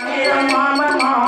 Mama, mama.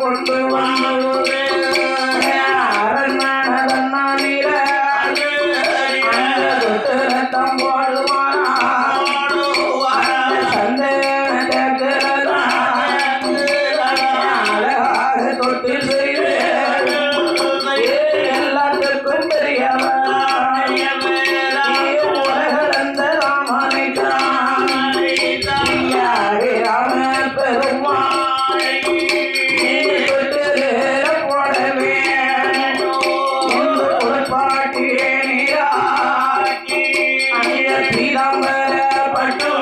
கொண்டு வந்து Bye.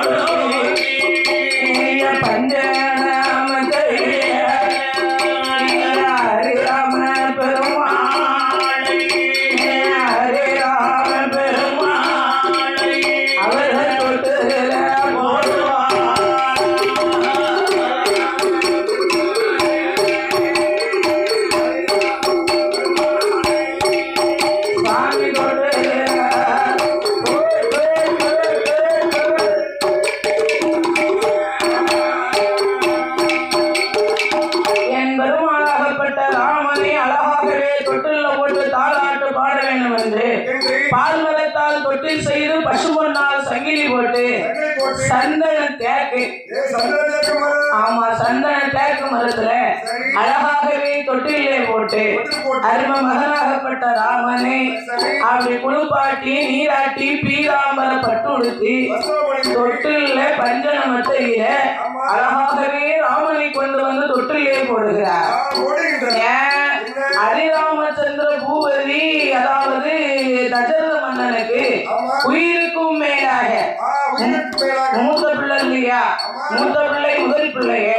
வேண்டும் என்று பால் மரத்தால் தொட்டில் செய்து பசுமொன்னால் சங்கிலி போட்டு சந்தன தேக்கு. ஆமா சந்தன தேக்கு மரத்துல அழகாகவே தொட்டிலே போட்டு அரும மகனாகப்பட்ட ராமனை அப்படி குளிப்பாட்டி நீராட்டி பீராம்பர பட்டு உடுத்தி தொட்டில பஞ்சன மட்டையில அழகாகவே ராமனை கொண்டு வந்து தொட்டிலே போடுகிறார். ஏன்? ஹரிராமச்சந்திர பூபதி அதாவது தசரத மன்னனுக்கு உயிருக்கும் மேலாக. மூத்த பிள்ளை இல்லையா மூத்த பிள்ளை முதல் பிள்ளையே.